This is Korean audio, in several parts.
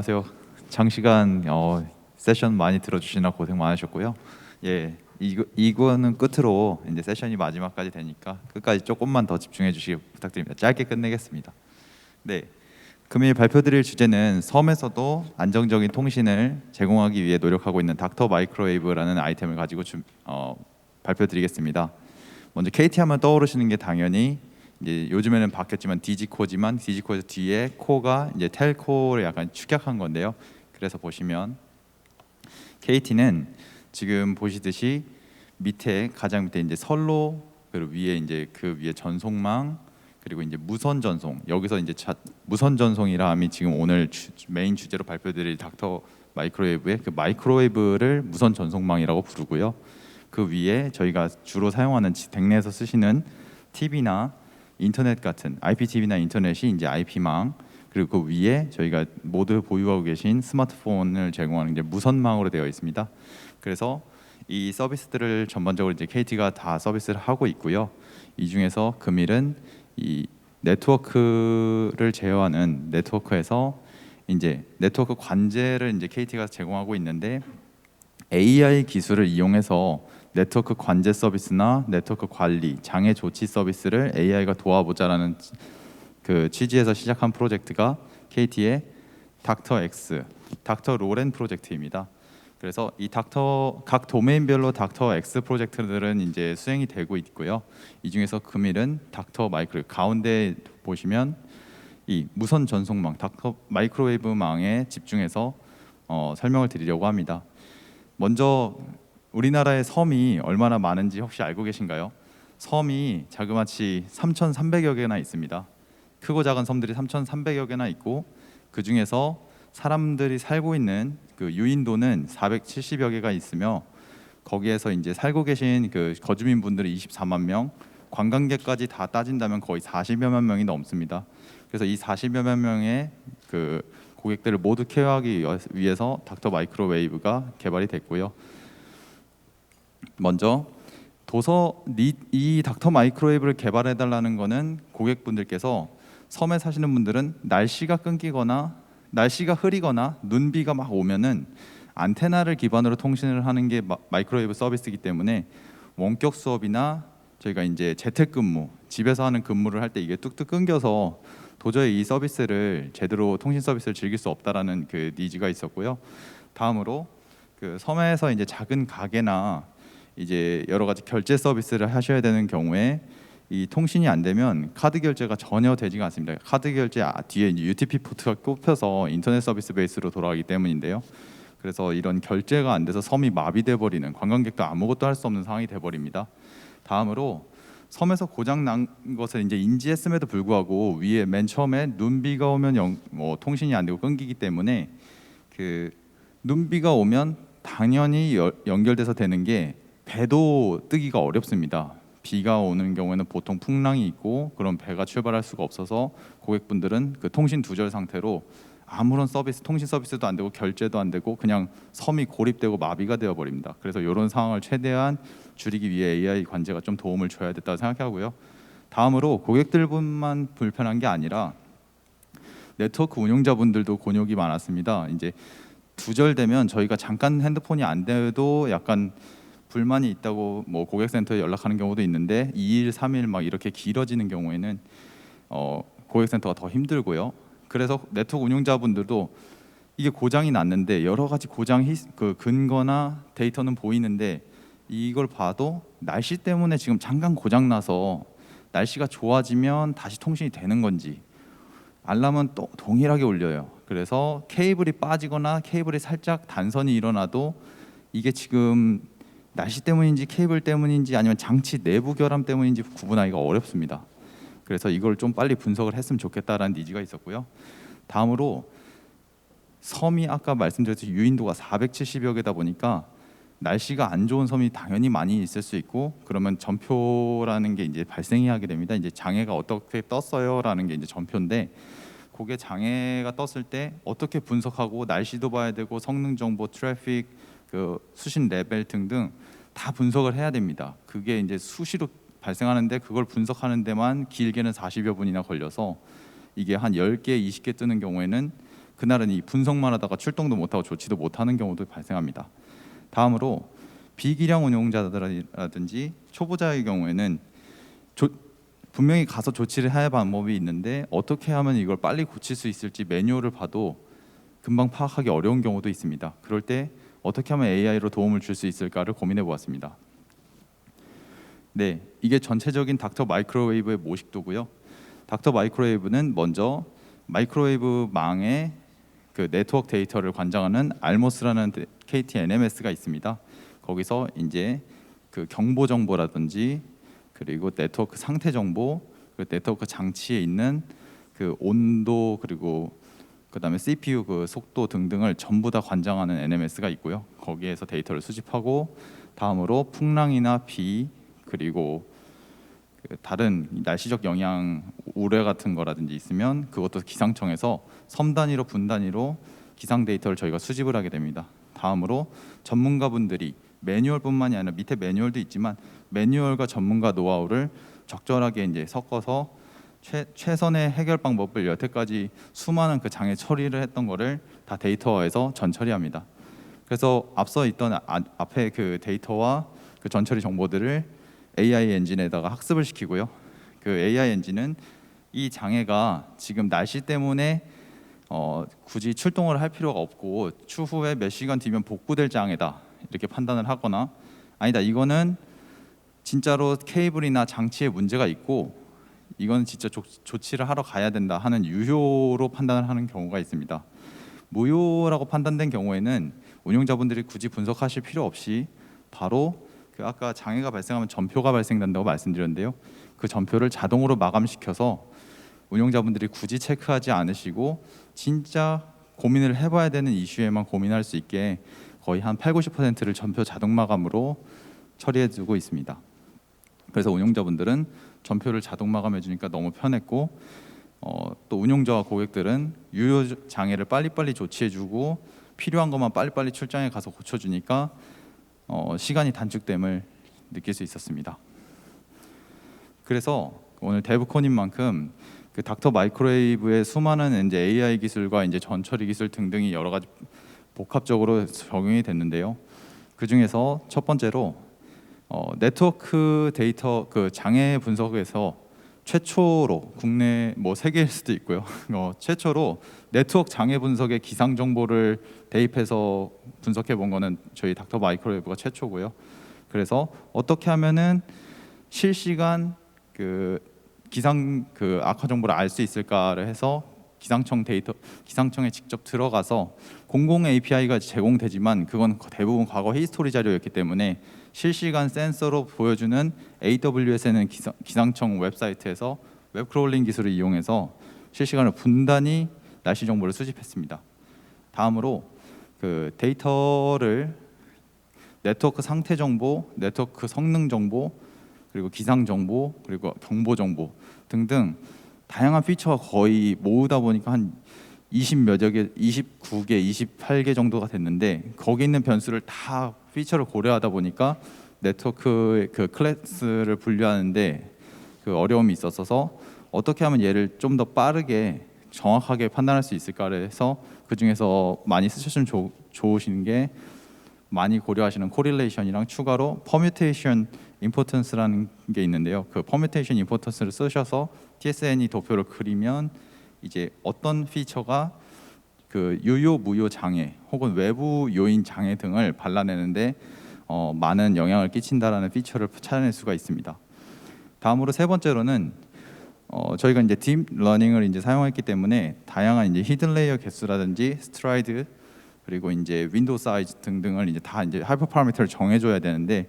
어, 안녕하세요. 장시간 어, 세션 많이 들어주시나 고생 많으셨고요. 예, 이거 이거는 끝으로 이제 세션이 마지막까지 되니까 끝까지 조금만 더 집중해 주시기 부탁드립니다. 짧게 끝내겠습니다. 네, 금일 발표드릴 주제는 섬에서도 안정적인 통신을 제공하기 위해 노력하고 있는 닥터 마이크로웨이브라는 아이템을 가지고 주, 어, 발표드리겠습니다. 먼저 KT 하면 떠오르시는 게 당연히 이제 요즘에는 바뀌었지만 디지코지만 디지코에서 뒤에 코가 이제 텔코를 약간 축약한 건데요. 그래서 보시면 KT는 지금 보시듯이 밑에 가장 밑에 이제 선로 그리고 위에 이제 그 위에 전송망 그리고 이제 무선 전송 여기서 이제 자, 무선 전송이라 함이 지금 오늘 주, 메인 주제로 발표드릴 닥터 마이크로웨이브의 그 마이크로웨이브를 무선 전송망이라고 부르고요. 그 위에 저희가 주로 사용하는 지- 댁내에서 쓰시는 TV나 인터넷 같은 IPTV나 인터넷이 이제 IP망 그리고 그 위에 저희가 모두 보유하고 계신 스마트폰을 제공하는 이제 무선망으로 되어 있습니다. 그래서 이 서비스들을 전반적으로 이제 KT가 다 서비스를 하고 있고요. 이 중에서 금일은 이 네트워크를 제어하는 네트워크에서 이제 네트워크 관제를 이제 KT가 제공하고 있는데 AI 기술을 이용해서 네트워크 관제 서비스나 네트워크 관리, 장애 조치 서비스를 AI가 도와보자라는 그 취지에서 시작한 프로젝트가 KT의 닥터 X, 닥터 로렌 프로젝트입니다. 그래서 이 닥터 각 도메인별로 닥터 X 프로젝트들은 이제 수행이 되고 있고요. 이 중에서 금일은 닥터 마이크로 가운데 보시면 이 무선 전송망 닥터 마이크로웨이브망에 집중해서 어, 설명을 드리려고 합니다. 먼저 우리나라의 섬이 얼마나 많은지 혹시 알고 계신가요? 섬이 자그마치 3,300여 개나 있습니다. 크고 작은 섬들이 3,300여 개나 있고 그 중에서 사람들이 살고 있는 그 유인도는 470여 개가 있으며 거기에서 이제 살고 계신 그 거주민 분들이 24만 명, 관광객까지 다 따진다면 거의 40여만 명이 넘습니다. 그래서 이 40여만 명의 그 고객들을 모두 케어하기 위해서 닥터 마이크로웨이브가 개발이 됐고요. 먼저 도서 니- 이 닥터 마이크로웨이브를 개발해 달라는 거는 고객분들께서 섬에 사시는 분들은 날씨가 끊기거나 날씨가 흐리거나 눈비가 막 오면은 안테나를 기반으로 통신을 하는 게 마- 마이크로웨이브 서비스이기 때문에 원격 수업이나 저희가 이제 재택근무 집에서 하는 근무를 할 때 이게 뚝뚝 끊겨서 도저히 이 서비스를 제대로 통신 서비스를 즐길 수 없다라는 그 니즈가 있었고요. 다음으로 그 섬에서 이제 작은 가게나 이제 여러 가지 결제 서비스를 하셔야 되는 경우에 이 통신이 안 되면 카드 결제가 전혀 되지가 않습니다. 카드 결제 아- 뒤에 이제 UTP 포트가 꼽혀서 인터넷 서비스 베이스로 돌아가기 때문인데요. 그래서 이런 결제가 안 돼서 섬이 마비돼 버리는 관광객도 아무것도 할 수 없는 상황이 돼 버립니다. 다음으로 섬에서 고장 난 것을 이제 인지했음에도 불구하고 위에 맨 처음에 눈비가 오면 영, 뭐 통신이 안 되고 끊기기 때문에 그 눈비가 오면 당연히 여- 연결돼서 되는 게 배도 뜨기가 어렵습니다. 비가 오는 경우에는 보통 풍랑이 있고 그런 배가 출발할 수가 없어서 고객분들은 그 통신 두절 상태로 아무런 서비스 통신 서비스도 안 되고 결제도 안 되고 그냥 섬이 고립되고 마비가 되어 버립니다. 그래서 이런 상황을 최대한 줄이기 위해 AI 관제가 좀 도움을 줘야 됐다고 생각하고요. 다음으로 고객들뿐만 불편한 게 아니라 네트워크 운영자분들도 곤욕이 많았습니다. 이제 두절되면 저희가 잠깐 핸드폰이 안 돼도 약간 불만이 있다고 뭐 고객센터에 연락하는 경우도 있는데 2일, 3일 막 이렇게 길어지는 경우에는 어, 고객센터가 더 힘들고요. 그래서 네트워크 운영자분들도 이게 고장이 났는데 여러 가지 고장 히, 그 근거나 데이터는 보이는데 이걸 봐도 날씨 때문에 지금 잠깐 고장 나서 날씨가 좋아지면 다시 통신이 되는 건지 알람은 또 동일하게 울려요. 그래서 케이블이 빠지거나 케이블이 살짝 단선이 일어나도 이게 지금 날씨 때문인지 케이블 때문인지 아니면 장치 내부 결함 때문인지 구분하기가 어렵습니다. 그래서 이걸 좀 빨리 분석을 했으면 좋겠다라는 니즈가 있었고요. 다음으로 섬이 아까 말씀드렸듯이 유인도가 470여 개다 보니까 날씨가 안 좋은 섬이 당연히 많이 있을 수 있고 그러면 전표라는 게 이제 발생이 하게 됩니다. 이제 장애가 어떻게 떴어요라는 게 이제 전표인데 그게 장애가 떴을 때 어떻게 분석하고 날씨도 봐야 되고 성능 정보, 트래픽, 그 수신 레벨 등등 다 분석을 해야 됩니다. 그게 이제 수시로 발생하는데 그걸 분석하는 데만 길게는 40여 분이나 걸려서 이게 한 10개, 20개 뜨는 경우에는 그날은 이 분석만 하다가 출동도 못하고 조치도 못하는 경우도 발생합니다. 다음으로 비기량 운용자들이라든지 초보자의 경우에는 조, 분명히 가서 조치를 해야 방법이 있는데 어떻게 하면 이걸 빨리 고칠 수 있을지 매뉴얼을 봐도 금방 파악하기 어려운 경우도 있습니다. 그럴 때 어떻게 하면 AI로 도움을 줄 수 있을까를 고민해 보았습니다. 네, 이게 전체적인 닥터 마이크로웨이브의 모식도고요. 닥터 마이크로웨이브는 먼저 마이크로웨이브 망의 그 네트워크 데이터를 관장하는 알모스라는 데- KT NMS가 있습니다. 거기서 이제 그 경보 정보라든지 그리고 네트워크 상태 정보, 그 네트워크 장치에 있는 그 온도 그리고 그다음에 CPU 그 속도 등등을 전부 다 관장하는 NMS가 있고요. 거기에서 데이터를 수집하고 다음으로 풍랑이나 비 그리고 그 다른 날씨적 영향 우려 같은 거라든지 있으면 그것도 기상청에서 섬 단위로 분 단위로 기상 데이터를 저희가 수집을 하게 됩니다. 다음으로 전문가분들이 매뉴얼뿐만이 아니라 밑에 매뉴얼도 있지만 매뉴얼과 전문가 노하우를 적절하게 이제 섞어서 최, 최선의 해결 방법을 여태까지 수많은 그 장애 처리를 했던 거를 다 데이터화해서 전처리합니다. 그래서 앞서 있던 아, 앞에 그 데이터와 그 전처리 정보들을 AI 엔진에다가 학습을 시키고요. 그 AI 엔진은 이 장애가 지금 날씨 때문에 어, 굳이 출동을 할 필요가 없고 추후에 몇 시간 뒤면 복구될 장애다 이렇게 판단을 하거나 아니다 이거는 진짜로 케이블이나 장치에 문제가 있고 이건 진짜 조, 조치를 하러 가야 된다 하는 유효로 판단을 하는 경우가 있습니다. 무효라고 판단된 경우에는 운영자분들이 굳이 분석하실 필요 없이 바로 그 아까 장애가 발생하면 전표가 발생된다고 말씀드렸는데요. 그 전표를 자동으로 마감시켜서 운영자분들이 굳이 체크하지 않으시고 진짜 고민을 해봐야 되는 이슈에만 고민할 수 있게 거의 한 8, 90%를 전표 자동 마감으로 처리해두고 있습니다. 그래서 운영자분들은 전표를 자동 마감해 주니까 너무 편했고 어, 또 운용자와 고객들은 유효 장애를 빨리빨리 조치해 주고 필요한 것만 빨리빨리 출장에 가서 고쳐 주니까 어, 시간이 단축됨을 느낄 수 있었습니다. 그래서 오늘 데브콘인 만큼 그 닥터 마이크로웨이브의 수많은 이제 AI 기술과 이제 전처리 기술 등등이 여러 가지 복합적으로 적용이 됐는데요. 그 중에서 첫 번째로 어, 네트워크 데이터 그 장애 분석에서 최초로 국내 뭐 세계일 수도 있고요. 어, 최초로 네트워크 장애 분석의 기상 정보를 대입해서 분석해 본 거는 저희 닥터 마이크로웨브가 최초고요. 그래서 어떻게 하면은 실시간 그 기상 그 악화 정보를 알 수 있을까를 해서 기상청 데이터 기상청에 직접 들어가서 공공 API가 제공되지만 그건 대부분 과거 히스토리 자료였기 때문에 실시간 센서로 보여주는 AWS는 기상, 기상청 웹사이트에서 웹 크롤링 기술을 이용해서 실시간으로 분단위 날씨 정보를 수집했습니다. 다음으로 그 데이터를 네트워크 상태 정보, 네트워크 성능 정보, 그리고 기상 정보, 그리고 경보 정보 등등 다양한 피처가 거의 모으다 보니까 한 20 몇여 개, 29개, 28개 정도가 됐는데 거기 있는 변수를 다 피처를 고려하다 보니까 네트워크의 그 클래스를 분류하는데 그 어려움이 있었어서 어떻게 하면 얘를 좀 더 빠르게 정확하게 판단할 수 있을까를 해서 그 중에서 많이 쓰셨으면 좋, 좋으신 게 많이 고려하시는 코릴레이션이랑 추가로 퍼뮤테이션 임포턴스라는 게 있는데요. 그 퍼뮤테이션 임포턴스를 쓰셔서 TSN이 도표를 그리면 이제 어떤 피처가 그 유효 무효 장애 혹은 외부 요인 장애 등을 발라내는데 어, 많은 영향을 끼친다라는 피처를 찾아낼 수가 있습니다. 다음으로 세 번째로는 어, 저희가 이제 딥 러닝을 이제 사용했기 때문에 다양한 이제 히든 레이어 개수라든지 스트라이드 그리고 이제 윈도우 사이즈 등등을 이제 다 이제 하이퍼 파라미터를 정해줘야 되는데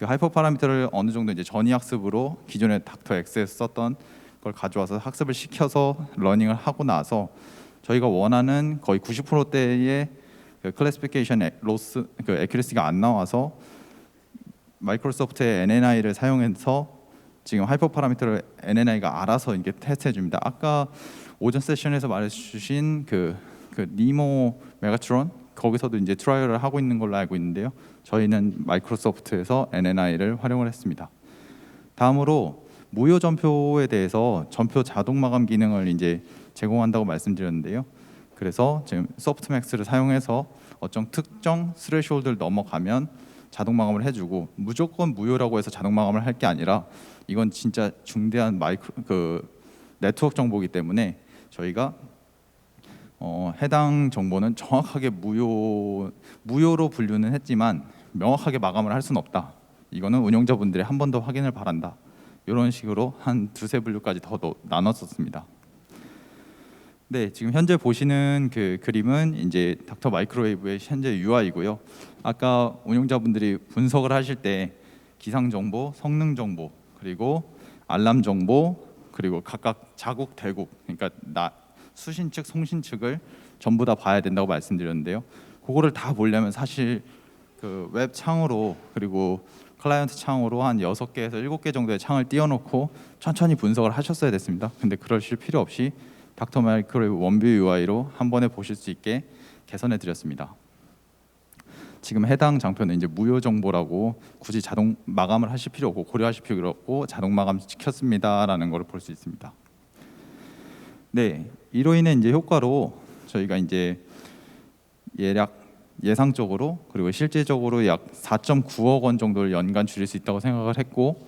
그 하이퍼 파라미터를 어느 정도 이제 전위 학습으로 기존에 닥터 X에서 썼던 걸 가져와서 학습을 시켜서 러닝을 하고 나서 저희가 원하는 거의 90%대의 그 클래시피케이션 에- 로스 그 에큐리시가 안 나와서 마이크로소프트의 NNI를 사용해서 지금 하이퍼 파라미터를 NNI가 알아서 이게 테스트해 줍니다. 아까 오전 세션에서 말해 주신 그, 그 니모 메가트론 거기서도 이제 트라이얼을 하고 있는 걸로 알고 있는데요. 저희는 마이크로소프트에서 NNI를 활용을 했습니다. 다음으로 무효 전표에 대해서 전표 자동 마감 기능을 이제 제공한다고 말씀드렸는데요. 그래서 지금 소프트맥스를 사용해서 어떤 특정 스레시홀드를 넘어가면 자동 마감을 해주고 무조건 무효라고 해서 자동 마감을 할 게 아니라 이건 진짜 중대한 마이크로 그 네트워크 정보이기 때문에 저희가 어, 해당 정보는 정확하게 무효 무효로 분류는 했지만 명확하게 마감을 할 수는 없다. 이거는 운영자분들이 한 번 더 확인을 바란다. 이런 식으로 한 두세 분류까지 더 노- 나눴었습니다. 네, 지금 현재 보시는 그 그림은 이제 닥터 마이크로웨이브의 현재 UI이고요. 아까 운영자분들이 분석을 하실 때 기상 정보, 성능 정보, 그리고 알람 정보, 그리고 각각 자국 대국, 그러니까 나 수신 측, 송신 측을 전부 다 봐야 된다고 말씀드렸는데요. 그거를 다 보려면 사실 그 웹 창으로 그리고 클라이언트 창으로 한 여섯 개에서 일곱 개 정도의 창을 띄워놓고 천천히 분석을 하셨어야 됐습니다. 근데 그러실 필요 없이 닥터 마이크로웨이브 원뷰 UI로 한 번에 보실 수 있게 개선해 드렸습니다. 지금 해당 장표는 이제 무효 정보라고 굳이 자동 마감을 하실 필요 없고 고려하실 필요 없고 자동 마감 시켰습니다라는 것을 볼 수 있습니다. 네, 이로 인해 이제 효과로 저희가 이제 예약 예상적으로 그리고 실제적으로 약 4.9억 원 정도를 연간 줄일 수 있다고 생각을 했고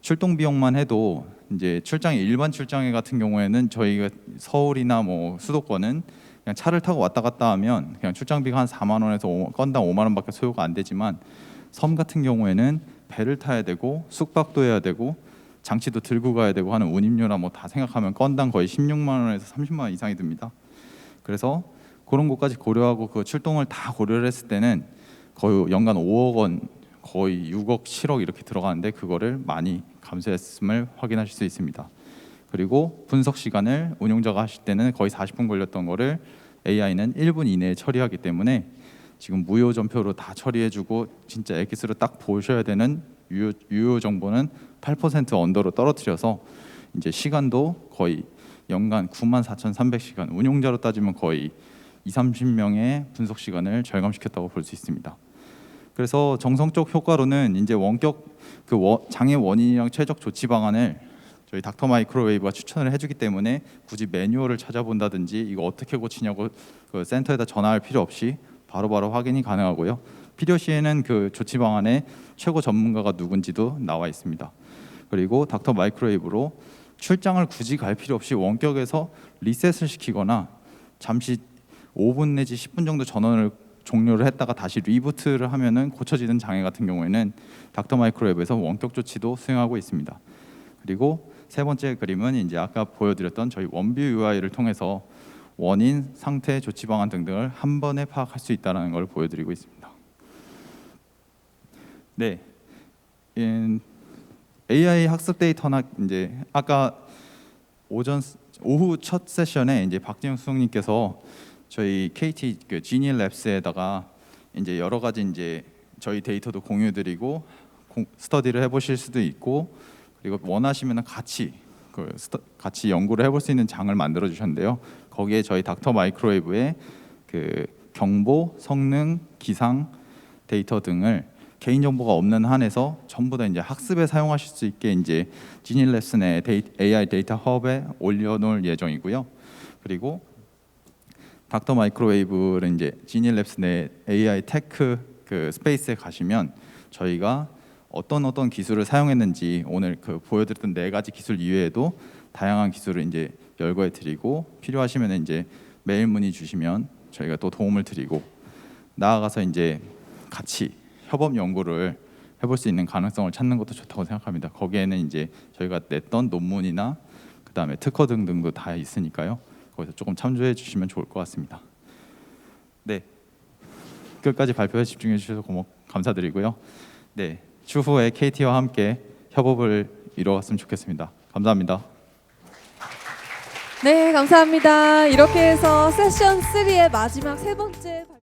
출동 비용만 해도 이제 출장에 일반 출장에 같은 경우에는 저희가 서울이나 뭐 수도권은 그냥 차를 타고 왔다 갔다 하면 그냥 출장비가 한 4만 원에서 5, 건당 5만 원밖에 소요가 안 되지만 섬 같은 경우에는 배를 타야 되고 숙박도 해야 되고 장치도 들고 가야 되고 하는 운임료나 뭐다 생각하면 건당 거의 16만 원에서 30만 원 이상이 듭니다. 그래서 그런 것까지 고려하고 그 출동을 다 고려를 했을 때는 거의 연간 5억 원 거의 6억 7억 이렇게 들어가는데 그거를 많이 감소했음을 확인하실 수 있습니다. 그리고 분석 시간을 운용자가 하실 때는 거의 40분 걸렸던 거를 AI는 1분 이내에 처리하기 때문에 지금 무효 전표로 다 처리해주고 진짜 엑기스로 딱 보셔야 되는 유효 정보는 8% 언더로 떨어뜨려서 이제 시간도 거의 연간 94,300시간 운용자로 따지면 거의 2, 30명의 분석 시간을 절감시켰다고 볼 수 있습니다. 그래서 정성적 효과로는 이제 원격 그 원- 장애 원인이랑 최적 조치 방안을 저희 닥터 마이크로웨이브가 추천을 해주기 때문에 굳이 매뉴얼을 찾아본다든지 이거 어떻게 고치냐고 그 센터에다 전화할 필요 없이 바로바로 확인이 가능하고요. 필요 시에는 그 조치 방안에 최고 전문가가 누군지도 나와 있습니다. 그리고 닥터 마이크로웨이브로 출장을 굳이 갈 필요 없이 원격에서 리셋을 시키거나 잠시 5분 내지 10분 정도 전원을 종료를 했다가 다시 리부트를 하면은 고쳐지는 장애 같은 경우에는 닥터 마이크로웹에서 원격 조치도 수행하고 있습니다. 그리고 세 번째 그림은 이제 아까 보여드렸던 저희 원뷰 UI를 통해서 원인, 상태, 조치 방안 등등을 한 번에 파악할 수 있다는 걸 보여드리고 있습니다. 네, 인, AI 학습 데이터나 이제 아까 오전 오후 첫 세션에 이제 박진영 수석님께서 저희 KT 그 지니 랩스에다가 이제 여러 가지 이제 저희 데이터도 공유드리고 공- 스터디를 해보실 수도 있고 그리고 원하시면 같이 그 스터, 같이 연구를 해볼 수 있는 장을 만들어 주셨는데요. 거기에 저희 닥터 마이크로웨이브의 그 경보, 성능, 기상 데이터 등을 개인 정보가 없는 한에서 전부 다 이제 학습에 사용하실 수 있게 이제 지닐랩스 내 데이, AI 데이터 허브에 올려놓을 예정이고요. 그리고 닥터 마이크로웨이브를 이제 지닐랩스 내 AI 테크 그 스페이스에 가시면 저희가 어떤 어떤 기술을 사용했는지 오늘 그 보여드렸던 네 가지 기술 이외에도 다양한 기술을 이제 열거해 드리고 필요하시면 이제 메일 문의 주시면 저희가 또 도움을 드리고 나아가서 이제 같이 협업 연구를 해볼 수 있는 가능성을 찾는 것도 좋다고 생각합니다. 거기에는 이제 저희가 냈던 논문이나 그 다음에 특허 등등도 다 있으니까요. 거기서 조금 참조해 주시면 좋을 것 같습니다. 네, 끝까지 발표에 집중해 주셔서 고마 감사드리고요. 네, 추후에 KT와 함께 협업을 이루었으면 좋겠습니다. 감사합니다. 네, 감사합니다. 이렇게 해서 세션 3의 마지막 세 번째 발-